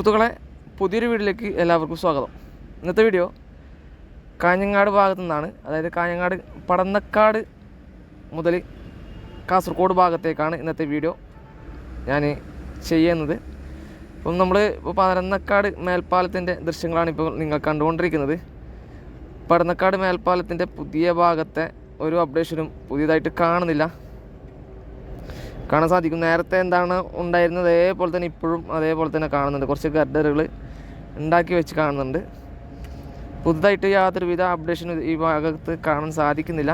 സുഹൃത്തുക്കളെ പുതിയൊരു വീഡിയോയിലേക്ക് എല്ലാവർക്കും സ്വാഗതം. ഇന്നത്തെ വീഡിയോ കാഞ്ഞങ്ങാട് ഭാഗത്തു നിന്നാണ്. അതായത് കാഞ്ഞങ്ങാട് പടന്നക്കാട് മുതൽ കാസർഗോഡ് ഭാഗത്തേക്കാണ് ഇന്നത്തെ വീഡിയോ ഞാൻ ചെയ്യുന്നത്. ഇപ്പം നമ്മൾ ഇപ്പോൾ പടന്നക്കാട് മേൽപ്പാലത്തിന്റെ ദൃശ്യങ്ങളാണ് ഇപ്പോൾ നിങ്ങൾ കണ്ടുകൊണ്ടിരിക്കുന്നത്. പടന്നക്കാട് മേൽപ്പാലത്തിന്റെ പുതിയ ഭാഗത്തെ ഒരു അപ്ഡേഷനും പുതിയതായിട്ട് കാണുന്നില്ല. കാണാൻ സാധിക്കും. നേരത്തെ എന്താണ് ഉണ്ടായിരുന്നത്? അതേപോലെ തന്നെ ഇപ്പോഴും അതേപോലെ തന്നെ കാണുന്നുണ്ട്. കുറച്ച് ഗഡറുകൾ ഉണ്ടാക്കി വെച്ച് കാണുന്നുണ്ട്. പുതുതായിട്ട് യാതൊരുവിധ അപ്ഡേഷനും ഈ ഭാഗത്ത് കാണാൻ സാധിക്കുന്നില്ല.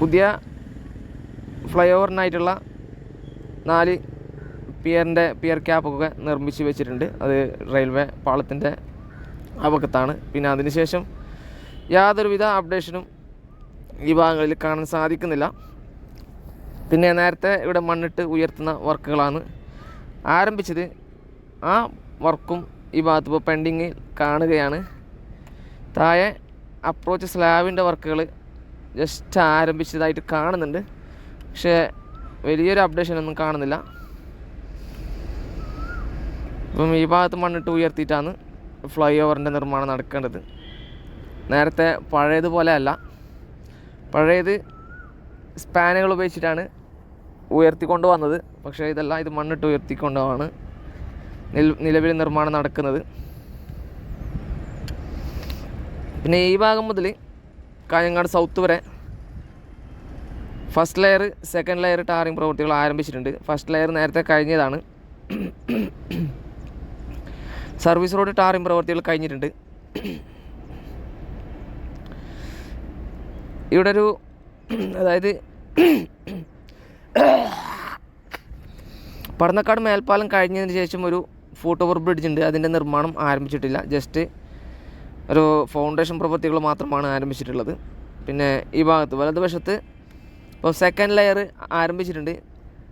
പുതിയ ഫ്ലൈ ഓവറിനായിട്ടുള്ള നാല് പിയറിന്റെ പിയർ ക്യാപ്പൊക്കെ നിർമ്മിച്ച് വെച്ചിട്ടുണ്ട്. അത് റെയിൽവേ പാളത്തിന്റെ അപകത്താണ് പിന്നെ അതിനുശേഷം യാതൊരുവിധ അപ്ഡേഷനും ഈ ഭാഗങ്ങളിൽ കാണാൻ സാധിക്കുന്നില്ല. പിന്നെ നേരത്തെ ഇവിടെ മണ്ണിട്ട് ഉയർത്തുന്ന വർക്കുകളാണ് ആരംഭിച്ചത്. ആ വർക്കും ഈ ഭാഗത്ത് ഇപ്പോൾ പെൻഡിങ് കാണുകയാണ്. താഴെ അപ്രോച്ച് സ്ലാബിന്റെ വർക്കുകൾ ജസ്റ്റ് ആരംഭിച്ചതായിട്ട് കാണുന്നുണ്ട്. പക്ഷേ വലിയൊരു അപ്ഡേഷൻ ഒന്നും കാണുന്നില്ല. ഇപ്പം ഈ ഭാഗത്ത് മണ്ണിട്ട് ഉയർത്തിയിട്ടാണ് ഫ്ലൈ ഓവറിന്റെ നിർമ്മാണം നടക്കേണ്ടത്. നേരത്തെ പഴയതുപോലെ അല്ല. പഴയത് സ്പാനുകൾ ഉപയോഗിച്ചിട്ടാണ് ഉയർത്തിക്കൊണ്ട് വന്നത്. പക്ഷേ ഇതെല്ലാം ഇത് മണ്ണിട്ട് ഉയർത്തിക്കൊണ്ടാണ് നിലവിൽ നിർമ്മാണം നടക്കുന്നത്. പിന്നെ ഈ ഭാഗം മുതൽ കാഞ്ഞങ്ങാട് സൗത്ത് വരെ first layer second layer tarring പ്രവൃത്തികൾ ആരംഭിച്ചിട്ടുണ്ട്. ഫസ്റ്റ് ലെയർ നേരത്തെ കഴിഞ്ഞതാണ്. സർവീസ് റോഡ് ടാറിങ് പ്രവൃത്തികൾ കഴിഞ്ഞിട്ടുണ്ട്. ഇവിടെ ഒരു അതായത് പടന്നക്കാട് മേൽപ്പാലം കഴിഞ്ഞതിന് ശേഷം ഒരു ഫുട് ഓവർ ബ്രിഡ്ജ് ഉണ്ട്. അതിന്റെ നിർമ്മാണം ആരംഭിച്ചിട്ടില്ല. ജസ്റ്റ് ഒരു ഫൗണ്ടേഷൻ പ്രവൃത്തികൾ മാത്രമാണ് ആരംഭിച്ചിട്ടുള്ളത്. പിന്നെ ഈ ഭാഗത്ത് വലതുവശത്ത് ഇപ്പോൾ സെക്കൻഡ് ലെയർ ആരംഭിച്ചിട്ടുണ്ട്.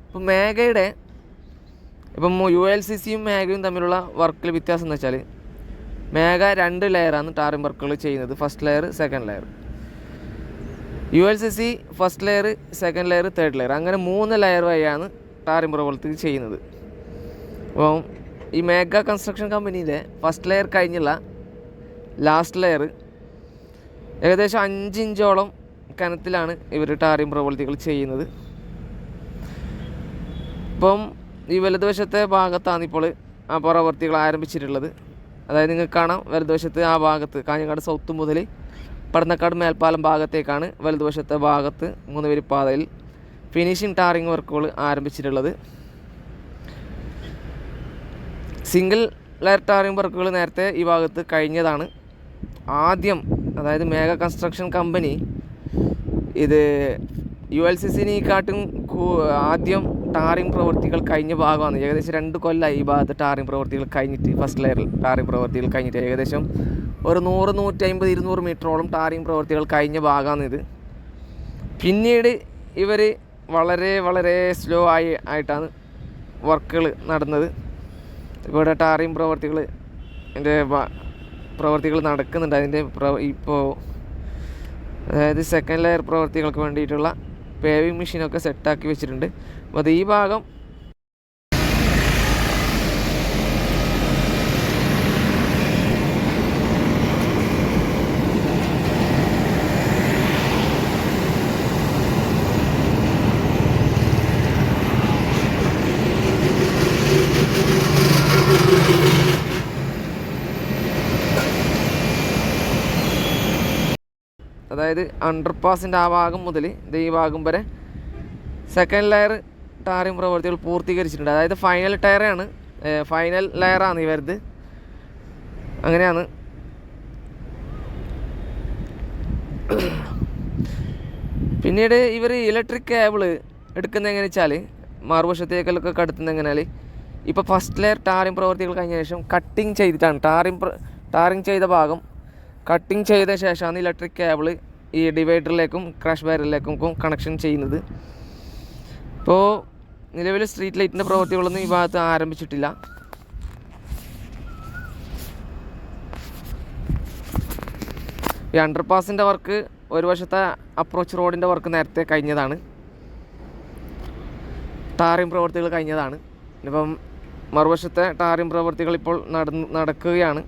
ഇപ്പോൾ മേഘയുടെ ഇപ്പം യു എൽ സി സിയും മേഘയും തമ്മിലുള്ള വർക്കിൽ വ്യത്യാസം എന്ന് വെച്ചാൽ മേഘ രണ്ട് ലെയറാണ് ടാറിംഗ് വർക്കുകൾ ചെയ്യുന്നത്. First layer second layer U L C C first layer second layer third layer അങ്ങനെ മൂന്ന് ലെയർ വഴിയാണ് ടാറിംഗ് പ്രവൃത്തി ചെയ്യുന്നത്. അപ്പം ഈ മേഗ കൺസ്ട്രക്ഷൻ കമ്പനിയിലെ ഫസ്റ്റ് ലെയർ കഴിഞ്ഞുള്ള ലാസ്റ്റ് ലെയർ ഏകദേശം അഞ്ച് ഇഞ്ചോളം കനത്തിലാണ് ഇവർ ടാറിംഗ് പ്രവൃത്തികൾ ചെയ്യുന്നത്. ഇപ്പം ഈ വലതുവശത്തെ ഭാഗത്താണ് ഇപ്പോൾ ആ പ്രവൃത്തികൾ ആരംഭിച്ചിട്ടുള്ളത്. അതായത് നിങ്ങൾക്ക് കാണാം വലതുവശത്ത് ആ ഭാഗത്ത് കാഞ്ഞങ്ങാട് സൗത്ത് മുതൽ പടന്നക്കാട് മേൽപ്പാലം ഭാഗത്തേക്കാണ് വലതുവശത്തെ ഭാഗത്ത് മൂന്നുപേര് പാതയിൽ ഫിനിഷിംഗ് ടാറിംഗ് വർക്കുകൾ ആരംഭിച്ചിട്ടുള്ളത്. സിംഗിൾ ലെയർ ടാറിംഗ് വർക്കുകൾ നേരത്തെ ഈ ഭാഗത്ത് കഴിഞ്ഞതാണ്. ആദ്യം അതായത് മേഘ കൺസ്ട്രക്ഷൻ കമ്പനി ഇത് യു എൽ സി സിനെക്കാട്ടും ആദ്യം ടാറിംഗ് പ്രവൃത്തികൾ കഴിഞ്ഞ ഭാഗമാണ്. ഏകദേശം രണ്ട് കൊല്ലമായി ഈ ഭാഗത്ത് ടാറിംഗ് പ്രവൃത്തികൾ കഴിഞ്ഞിട്ട് ഫസ്റ്റ് ലെയറിൽ ടാറിംഗ് പ്രവൃത്തികൾ കഴിഞ്ഞിട്ട് ഏകദേശം ഒരു നൂറ് നൂറ്റമ്പത് ഇരുന്നൂറ് മീറ്ററോളം ടാറിങ് പ്രവൃത്തികൾ കഴിഞ്ഞ ഭാഗമാണ് ഇത്. പിന്നീട് ഇവർ വളരെ വളരെ സ്ലോ ആയി ആയിട്ടാണ് വർക്കുകൾ നടന്നത്. ഇവിടെ ടാറിങ് പ്രവർത്തികൾ എന്റെ പ്രവർത്തികൾ നടക്കുന്നുണ്ട്. അതിന്റെ ഇപ്പോൾ അതായത് സെക്കൻഡ് ലെയർ പ്രവർത്തികൾക്ക് വേണ്ടിയിട്ടുള്ള പേവിങ് മെഷീനൊക്കെ സെറ്റാക്കി വെച്ചിട്ടുണ്ട്. അപ്പോൾ അത് ഈ ഭാഗം അതായത് അണ്ടർപാസിന്റെ ആ ഭാഗം മുതൽ ഈ ഭാഗം വരെ സെക്കൻഡ് ലെയർ ടാറിംഗ് പ്രവൃത്തികൾ പൂർത്തീകരിച്ചിട്ടുണ്ട്. അതായത് ഫൈനൽ ടയറാണ് ഫൈനൽ ലെയറാണ് ഇവരത് അങ്ങനെയാണ്. പിന്നീട് ഇവർ ഇലക്ട്രിക് കേബിൾ എടുക്കുന്ന എങ്ങനെ വെച്ചാൽ മറുവശത്തേക്കൊക്കെ കടത്തുന്നത് എങ്ങനെയാൽ ഇപ്പോൾ ഫസ്റ്റ് ലെയർ ടാറിംഗ് പ്രവൃത്തികൾ കഴിഞ്ഞ ശേഷം കട്ടിങ് ചെയ്തിട്ടാണ്. ടാറിംഗ് ടാറിംഗ് ചെയ്ത ഭാഗം കട്ടിങ് ചെയ്ത ശേഷമാണ് ഇലക്ട്രിക് കേബിൾ ഈ ഡിവൈഡറിലേക്കും ക്രാഷ് ബാരിലേക്കും കണക്ഷൻ ചെയ്യുന്നത്. ഇപ്പോൾ നിലവിൽ സ്ട്രീറ്റ് ലൈറ്റിന്റെ പ്രവൃത്തികളൊന്നും ഈ ഭാഗത്ത് ആരംഭിച്ചിട്ടില്ല. ഈ അണ്ടർപാസിന്റെ വർക്ക് ഒരു വശത്തെ അപ്രോച്ച് റോഡിന്റെ വർക്ക് നേരത്തെ കഴിഞ്ഞതാണ്. ടാറിംഗ് പ്രവൃത്തികൾ കഴിഞ്ഞതാണ്. ഇപ്പം മറുവശത്തെ ടാറിംഗ് പ്രവൃത്തികൾ ഇപ്പോൾ നടന്ന് നടക്കുകയാണ്.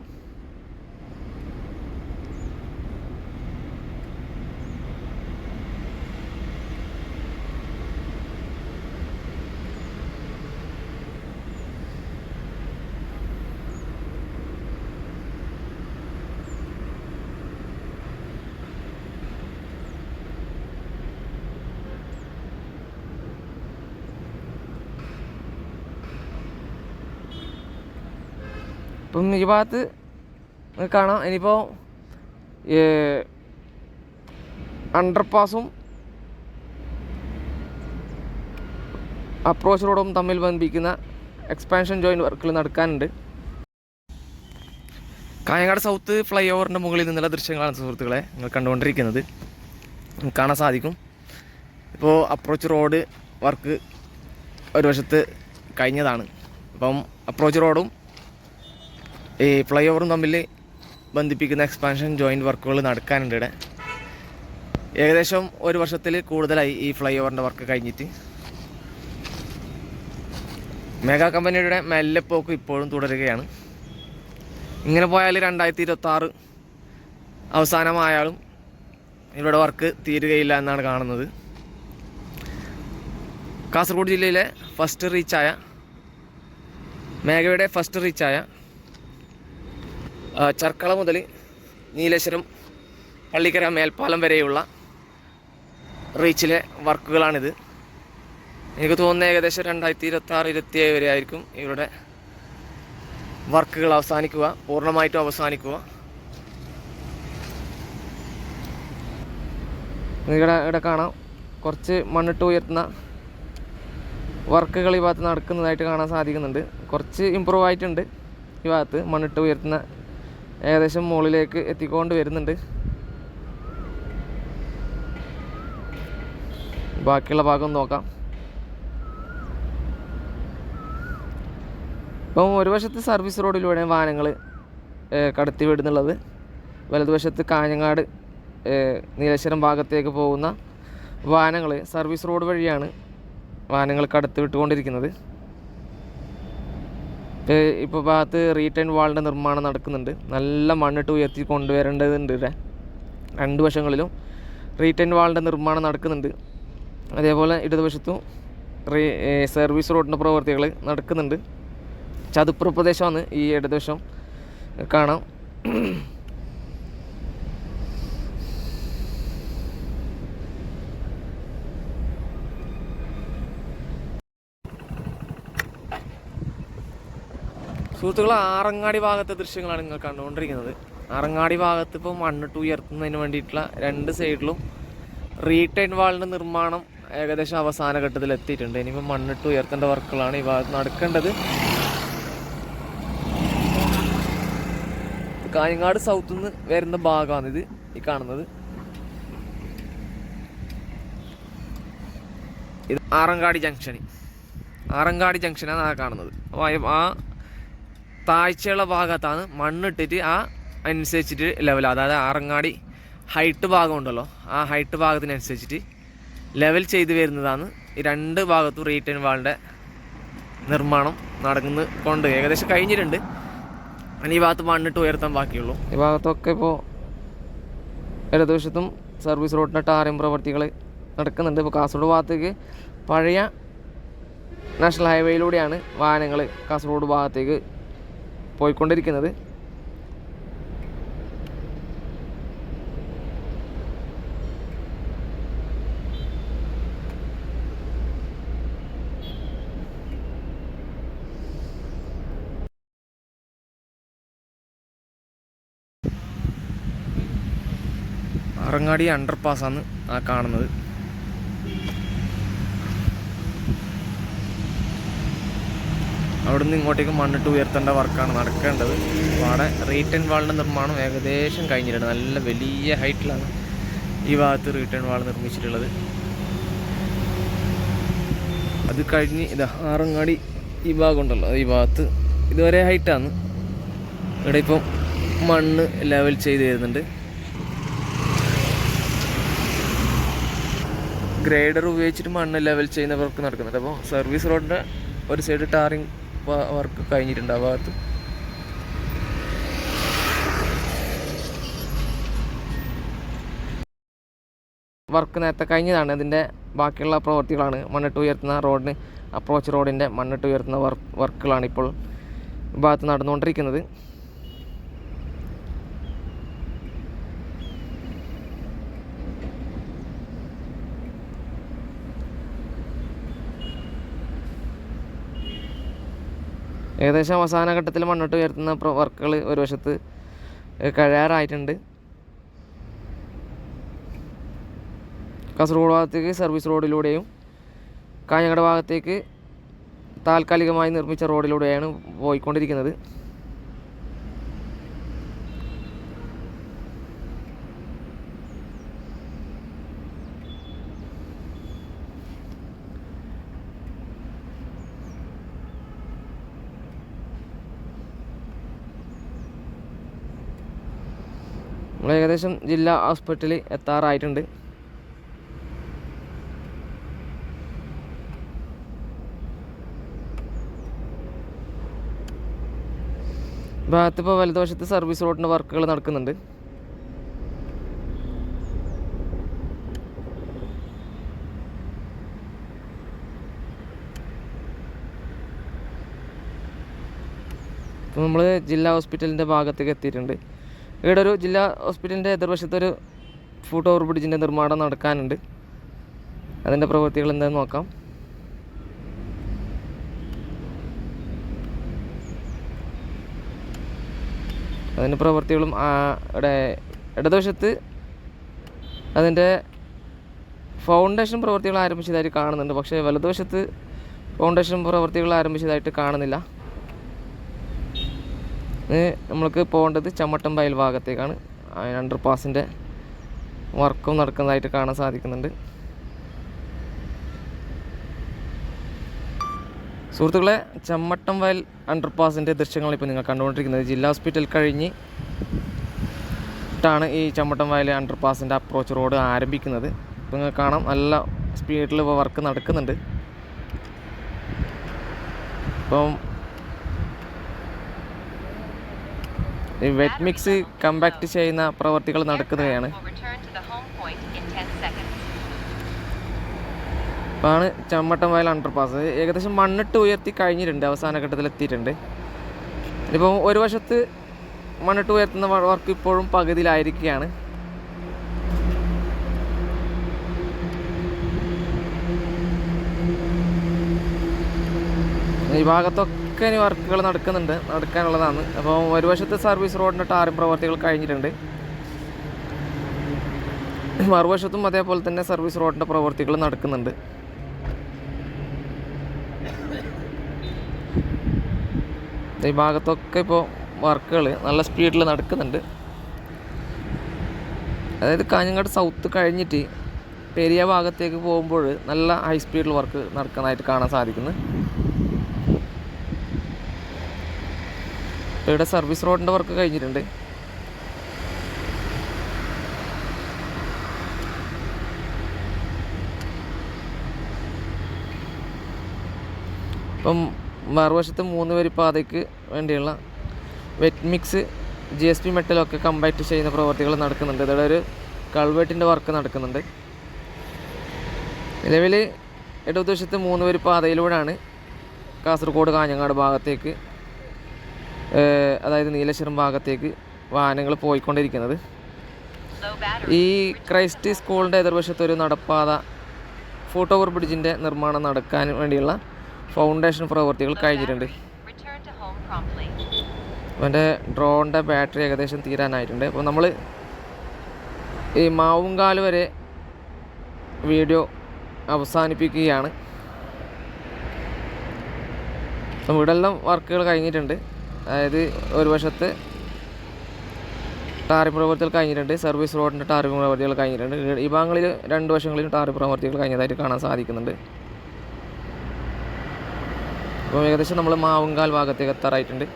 ഇപ്പം ഈ ഭാഗത്ത് കാണാം. ഇനിയിപ്പോൾ അണ്ടർപാസും അപ്രോച്ച് റോഡും തമ്മിൽ ബന്ധിപ്പിക്കുന്ന എക്സ്പാൻഷൻ ജോയിന്റ് വർക്കുകൾ നടക്കാനുണ്ട്. കായങ്ങാട് സൗത്ത് ഫ്ലൈ ഓവറിന്റെ മുകളിൽ നിന്നുള്ള ദൃശ്യങ്ങളാണ് സുഹൃത്തുക്കളെ നിങ്ങൾ കണ്ടുകൊണ്ടിരിക്കുന്നത്. കാണാൻ സാധിക്കും. ഇപ്പോൾ അപ്രോച്ച് റോഡ് വർക്ക് ഒരു വശത്ത് കഴിഞ്ഞതാണ്. അപ്പം അപ്രോച്ച് റോഡും ഈ ഫ്ലൈ ഓവറും തമ്മിൽ ബന്ധിപ്പിക്കുന്ന എക്സ്പാൻഷൻ ജോയിന്റ് വർക്കുകൾ നടക്കാനുണ്ട് ഇവിടെ. ഏകദേശം ഒരു വർഷത്തിൽ കൂടുതലായി ഈ ഫ്ലൈ ഓവറിന്റെ വർക്ക് കഴിഞ്ഞിട്ട്. മെഗാ കമ്പനിയുടെ മെല്ലെ പോക്ക് ഇപ്പോഴും തുടരുകയാണ്. ഇങ്ങനെ പോയാൽ രണ്ടായിരത്തി ഇരുപത്തി ആറ് അവസാനമായാലും ഇവിടെ വർക്ക് തീരുകയില്ല എന്നാണ് കാണുന്നത്. കാസർഗോഡ് ജില്ലയിലെ ഫസ്റ്റ് റീച്ചായ മേഘയുടെ ഫസ്റ്റ് റീച്ചായ ചർക്കള മുതൽ നീലേശ്വരം പള്ളിക്കര മേൽപ്പാലം വരെയുള്ള റീച്ചിലെ വർക്കുകളാണിത്. എനിക്ക് തോന്നുന്നത് ഏകദേശം രണ്ടായിരത്തി ഇരുപത്തി ആറ് ഇരുപത്തി ഏഴ് വരെ ആയിരിക്കും ഇവരുടെ വർക്കുകൾ അവസാനിക്കുക പൂർണമായിട്ടും അവസാനിക്കുക. ഇവിടെ ഇവിടെ കാണാം കുറച്ച് മണ്ണിട്ട് ഉയർത്തുന്ന വർക്കുകൾ ഈ ഭാഗത്ത് നടക്കുന്നതായിട്ട് കാണാൻ സാധിക്കുന്നുണ്ട്. കുറച്ച് ഇമ്പ്രൂവ് ആയിട്ടുണ്ട് ഈ ഭാഗത്ത് മണ്ണിട്ട് ഉയർത്തുന്ന ഏകദേശം മുകളിലേക്ക് എത്തിക്കൊണ്ട് വരുന്നുണ്ട്. ബാക്കിയുള്ള ഭാഗം നോക്കാം. ഇപ്പം ഒരു വശത്ത് സർവീസ് റോഡിലൂടെ വാഹനങ്ങൾ കടത്തി വിടുന്നുള്ളത്. വലതുവശത്ത് കാഞ്ഞങ്ങാട് നീലേശ്വരം ഭാഗത്തേക്ക് പോകുന്ന വാഹനങ്ങൾ സർവീസ് റോഡ് വഴിയാണ് വാഹനങ്ങൾ കടത്തി വിട്ടുകൊണ്ടിരിക്കുന്നത്. ഇപ്പോൾ ഭാഗത്ത് റീടേൺ വാളിന്റെ നിർമ്മാണം നടക്കുന്നുണ്ട്. നല്ല മണ്ണിട്ട് ഉയർത്തി കൊണ്ടുവരേണ്ടതുണ്ട് ഇവിടെ. രണ്ട് വശങ്ങളിലും റീടേൺ വാളിന്റെ നിർമ്മാണം നടക്കുന്നുണ്ട്. അതേപോലെ ഇടതുവശത്തും റീ സർവീസ് റോഡിന്റെ പ്രവർത്തികൾ നടക്കുന്നുണ്ട്. ചതുപ്പുറ പ്രദേശമാണ് ഈ ഇടതുവശം കാണാം. സുഹൃത്തുക്കൾ ആറങ്ങാടി ഭാഗത്തെ ദൃശ്യങ്ങളാണ് നിങ്ങൾ കണ്ടുകൊണ്ടിരിക്കുന്നത്. ആറങ്ങാടി ഭാഗത്ത് ഇപ്പോൾ മണ്ണിട്ട് ഉയർത്തുന്നതിന് വേണ്ടിയിട്ടുള്ള രണ്ട് സൈഡിലും റീടൈൻ വാളിന്റെ നിർമ്മാണം ഏകദേശം അവസാന ഘട്ടത്തിൽ എത്തിയിട്ടുണ്ട്. ഇനിയിപ്പോൾ മണ്ണിട്ട് ഉയർത്തേണ്ട വർക്കുകളാണ് ഈ ഭാഗത്ത് നടക്കേണ്ടത്. കാഞ്ഞങ്ങാട് സൗത്ത് നിന്ന് വരുന്ന ഭാഗമാണിത് ഈ കാണുന്നത്. ഇത് ആറങ്കാടി ജംഗ്ഷന് ആറങ്കാടി ജംഗ്ഷനാണ് ആ കാണുന്നത്. അപ്പോൾ ആ താഴ്ചയുള്ള ഭാഗത്താണ് മണ്ണിട്ടിട്ട് ആ അനുസരിച്ചിട്ട് ലെവൽ അതായത് ആറങ്ങാടി ഹൈറ്റ് ഭാഗം ഉണ്ടല്ലോ. ആ ഹൈറ്റ് ഭാഗത്തിനനുസരിച്ചിട്ട് ലെവൽ ചെയ്ത് വരുന്നതാണ് ഈ രണ്ട് ഭാഗത്തും റീറ്റേൺ വാളിന്റെ നിർമ്മാണം നടന്ന് കൊണ്ട്. ഏകദേശം കഴിഞ്ഞിട്ടുണ്ട്. ഈ ഭാഗത്ത് മണ്ണിട്ട് ഉയർത്താൻ ബാക്കിയുള്ളൂ. ഈ ഭാഗത്തൊക്കെ ഇപ്പോൾ ഇടതുവശത്തും സർവീസ് റോഡിന്റെ ടാറിയം പ്രവർത്തികൾ നടക്കുന്നുണ്ട്. ഇപ്പോൾ കാസർഗോഡ് ഭാഗത്തേക്ക് പഴയ നാഷണൽ ഹൈവേയിലൂടെയാണ് വാഹനങ്ങൾ കാസർഗോഡ് ഭാഗത്തേക്ക് പോയിക്കൊണ്ടിരിക്കുന്നത്. ആറങ്ങാടി അണ്ടർപാസ്സാണ് ആ കാണുന്നത്. അവിടുന്ന് ഇങ്ങോട്ടേക്ക് മണ്ണിട്ട് ഉയർത്തേണ്ട വർക്കാണ് നടക്കേണ്ടത്. അപ്പോൾ അവിടെ റീറ്റൺ വാളിന്റെ നിർമ്മാണം ഏകദേശം കഴിഞ്ഞിട്ടുണ്ട്. നല്ല വലിയ ഹൈറ്റിലാണ് ഈ ഭാഗത്ത് റീറ്റേൺ വാൾ നിർമ്മിച്ചിട്ടുള്ളത്. അത് കഴിഞ്ഞ് ഇത് ആറങ്ങാടി ഈ ഭാഗമുണ്ടല്ലോ. ഈ ഭാഗത്ത് ഇതുവരെ ഹൈറ്റാണ് ഇവിടെ ഇപ്പം മണ്ണ് ലെവൽ ചെയ്ത് തരുന്നുണ്ട്. ഗ്രേഡർ ഉപയോഗിച്ചിട്ട് മണ്ണ് ലെവൽ ചെയ്യുന്ന വർക്ക് നടക്കുന്നുണ്ട് അപ്പോൾ സർവീസ് റോഡിന്റെ ഒരു സൈഡ് ടാറിങ് വർക്ക് കഴിഞ്ഞിട്ടുണ്ട് ആ ഭാഗത്ത്. വർക്ക് നേരത്തെ കഴിഞ്ഞതാണ്. ഇതിന്റെ ബാക്കിയുള്ള പ്രവൃത്തികളാണ് മണ്ണിട്ട് ഉയർത്തുന്ന റോഡിന് അപ്രോച്ച് റോഡിന്റെ മണ്ണിട്ട് ഉയർത്തുന്ന വർക്ക് വർക്കുകളാണ് ഇപ്പോൾ ഭാഗത്ത് നടന്നുകൊണ്ടിരിക്കുന്നത്. ഏകദേശം അവസാന ഘട്ടത്തിൽ മണ്ണിട്ട് ഉയർത്തുന്ന വർക്കുകൾ ഒരു വശത്ത് കഴിയാറായിട്ടുണ്ട്. കാസർഗോഡ് ഭാഗത്തേക്ക് സർവീസ് റോഡിലൂടെയും കാഞ്ഞങ്ങാട് ഭാഗത്തേക്ക് താൽക്കാലികമായി നിർമ്മിച്ച റോഡിലൂടെയാണ് പോയിക്കൊണ്ടിരിക്കുന്നത്. നമ്മൾ ഏകദേശം ജില്ലാ ഹോസ്പിറ്റലിൽ എത്താറായിട്ടുണ്ട്. ഭാഗത്ത് ഇപ്പോൾ വലതുവശത്ത് സർവീസ് റോഡിന്റെ വർക്കുകൾ നടക്കുന്നുണ്ട്. ഇപ്പോൾ നമ്മൾ ജില്ലാ ഹോസ്പിറ്റലിന്റെ ഭാഗത്തേക്ക് എത്തിയിട്ടുണ്ട്. ഇവിടെ ഒരു ജില്ലാ ഹോസ്പിറ്റലിന്റെ എതിർവശത്തൊരു ഫുട് ഓവർ ബ്രിഡ്ജിന്റെ നിർമ്മാണം നടക്കാനുണ്ട്. അതിന്റെ പ്രവൃത്തികൾ എന്താണെന്ന് നോക്കാം. അതിന്റെ പ്രവൃത്തികളും ഇവിടെ ഇടതുവശത്ത് അതിന്റെ ഫൗണ്ടേഷൻ പ്രവൃത്തികൾ ആരംഭിച്ചതായിട്ട് കാണുന്നുണ്ട്. പക്ഷേ വലതുവശത്ത് ഫൗണ്ടേഷൻ പ്രവൃത്തികൾ ആരംഭിച്ചതായിട്ട് കാണുന്നില്ല. നമ്മൾക്ക് പോകേണ്ടത് ചമ്മട്ടം വയൽ ഭാഗത്തേക്കാണ്. അണ്ടർ പാസിന്റെ വർക്കും നടക്കുന്നതായിട്ട് കാണാൻ സാധിക്കുന്നുണ്ട്. സുഹൃത്തുക്കളെ ചമ്മട്ടം വയൽ അണ്ടർ പാസിന്റെ ദൃശ്യങ്ങൾ ഇപ്പോൾ നിങ്ങൾ കണ്ടുകൊണ്ടിരിക്കുന്നത്. ജില്ലാ ഹോസ്പിറ്റൽ കഴിഞ്ഞ് ാണ് ഈ ചമ്മട്ടം വയൽ അണ്ടർ പാസിന്റെ അപ്രോച്ച് റോഡ് ആരംഭിക്കുന്നത്. ഇപ്പോൾ നിങ്ങൾ കാണാം നല്ല സ്പീഡിൽ വർക്ക് നടക്കുന്നുണ്ട്. ഇപ്പം വെറ്റ് മിക്സ് കമ്പാക്ട് ചെയ്യുന്ന പ്രവർത്തികൾ നടക്കുകയാണ്. Will return to the home point in 10 seconds. ആണ് ചമ്മട്ടം വയൽ അണ്ടർപാസ് ഏകദേശം മണ്ണിട്ട് ഉയർത്തി കഴിഞ്ഞിട്ടുണ്ട് അവസാന ഘട്ടത്തിൽ എത്തിയിട്ടുണ്ട്. ഇപ്പോൾ ഒരു വശത്ത് മണ്ണിട്ട് ഉയർത്തുന്ന വർക്ക് ഇപ്പോഴും പകുതിയിലായിരിക്കുകയാണ്. ഈ ഭാഗത്തൊക്കെ ഇനി വർക്കുകൾ നടക്കുന്നുണ്ട് നടക്കാനുള്ളതാണ്. അപ്പോൾ ഒരു വശത്ത് സർവീസ് റോഡിന്റെ ടാറിംഗ് പ്രവർത്തികൾ കഴിഞ്ഞിട്ടുണ്ട്. മറുവശത്തും അതേപോലെ തന്നെ സർവീസ് റോഡിന്റെ പ്രവർത്തികൾ നടക്കുന്നുണ്ട്. ഈ ഭാഗത്തൊക്കെ ഇപ്പോൾ വർക്കുകൾ നല്ല സ്പീഡിൽ നടക്കുന്നുണ്ട്. അതായത് കാഞ്ഞങ്ങാട് സൗത്ത് കഴിഞ്ഞിട്ട് പെരിയ ഭാഗത്തേക്ക് പോകുമ്പോൾ നല്ല ഹൈ സ്പീഡിൽ വർക്ക് നടക്കുന്നതായിട്ട് കാണാൻ സാധിക്കുന്നു. ഇവിടെ സർവീസ് റോഡിന്റെ വർക്ക് കഴിഞ്ഞിട്ടുണ്ട്. ഇപ്പം മറുവശത്ത് മൂന്ന് വരി പാതയ്ക്ക് വേണ്ടിയുള്ള wet mix G S P മെറ്റലൊക്കെ compact ചെയ്യുന്ന പ്രവർത്തികൾ നടക്കുന്നുണ്ട്. ഇവിടെ ഒരു കൾവേട്ടിന്റെ വർക്ക് നടക്കുന്നുണ്ട്. നിലവിൽ ഇടതുവശത്ത് മൂന്ന് വരി പാതയിലൂടെയാണ് കാസർഗോഡ് കാഞ്ഞങ്ങാട് ഭാഗത്തേക്ക് അതായത് നീലശ്വരം ഭാഗത്തേക്ക് വാഹനങ്ങൾ പോയിക്കൊണ്ടിരിക്കുന്നത്. ഈ ക്രൈസ്റ്റ് സ്കൂളിന്റെ എതിർവശത്ത് ഒരു നടപ്പാത ഫുട് ഓവർ ബ്രിഡ്ജിന്റെ നിർമ്മാണം നടക്കാൻ വേണ്ടിയുള്ള ഫൗണ്ടേഷൻ പ്രവൃത്തികൾ കഴിഞ്ഞിട്ടുണ്ട്. അവന്റെ ഡ്രോണിന്റെ ബാറ്ററി ഏകദേശം തീരാനായിട്ടുണ്ട്. അപ്പോൾ നമ്മൾ ഈ മാവുങ്കാൽ വരെ വീഡിയോ അവസാനിപ്പിക്കുകയാണ്. ഇവിടെല്ലാം വർക്കുകൾ കഴിഞ്ഞിട്ടുണ്ട്. അതായത് ഒരു വശത്ത് ടാറി പ്രവർത്തികൾ കഴിഞ്ഞിട്ടുണ്ട് സർവീസ് റോഡിന്റെ ടാറി പ്രവർത്തികൾ കഴിഞ്ഞിട്ടുണ്ട്. ഈ ഭാഗങ്ങളിൽ രണ്ട് വശങ്ങളിലും ടാറി പ്രവർത്തികൾ കഴിഞ്ഞതായിട്ട് കാണാൻ സാധിക്കുന്നുണ്ട്. അപ്പോൾ ഏകദേശം നമ്മൾ മാവുങ്കാൽ ഭാഗത്തേക്ക് എത്താറായിട്ടുണ്ട്.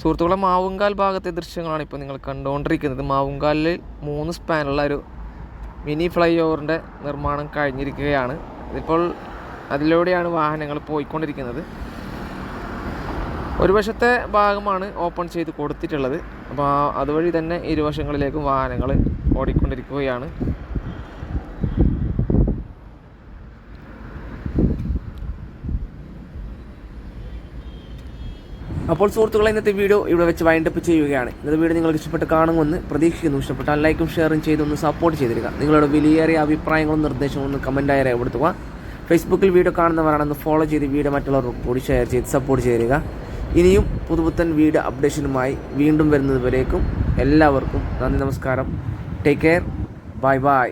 സുഹൃത്തുക്കളെ മാവുങ്കാൽ ഭാഗത്തെ ദൃശ്യങ്ങളാണ് ഇപ്പോൾ നിങ്ങൾ കണ്ടുകൊണ്ടിരിക്കുന്നത്. മാവുങ്കാലിൽ മൂന്ന് സ്പാനുള്ള ഒരു മിനി ഫ്ലൈ ഓവറിന്റെ നിർമ്മാണം കഴിഞ്ഞിരിക്കുകയാണ്. ഇതിപ്പോൾ അതിലൂടെയാണ് വാഹനങ്ങൾ പോയിക്കൊണ്ടിരിക്കുന്നത്. ഒരു വശത്തെ ഭാഗമാണ് ഓപ്പൺ ചെയ്ത് കൊടുത്തിട്ടുള്ളത്. അപ്പോൾ അതുവഴി തന്നെ ഇരുവശങ്ങളിലേക്കും വാഹനങ്ങൾ ഓടിക്കൊണ്ടിരിക്കുകയാണ്. അപ്പോൾ സുഹൃത്തുക്കളെ ഇന്നത്തെ വീഡിയോ ഇവിടെ വെച്ച് വൈൻഡപ്പ് ചെയ്യുകയാണ്. ഇന്നത്തെ വീഡിയോ നിങ്ങൾക്ക് ഇഷ്ടപ്പെട്ട് കാണുമെന്ന് പ്രതീക്ഷിക്കുന്നു. ഇഷ്ടപ്പെട്ടാൽ ലൈക്കും ഷെയറും ചെയ്തൊന്ന് സപ്പോർട്ട് ചെയ്തിരിക്കുക. നിങ്ങളുടെ വിലയേറിയ അഭിപ്രായങ്ങളും നിർദ്ദേശങ്ങളും ഒന്ന് കമന്റായി രേഖപ്പെടുത്തുക. ഫേസ്ബുക്കിൽ വീഡിയോ കാണുന്നവരാണെന്ന് ഫോളോ ചെയ്ത് വീഡിയോ മറ്റുള്ളവർക്ക് കൂടി ഷെയർ ചെയ്ത് സപ്പോർട്ട് ചെയ്തിരിക ഇനിയും പുതുപുത്തൻ വീഡിയോ അപ്ഡേഷനുമായി വീണ്ടും വരുന്നതുവരേക്കും എല്ലാവർക്കും നന്ദി നമസ്കാരം. Take care bye bye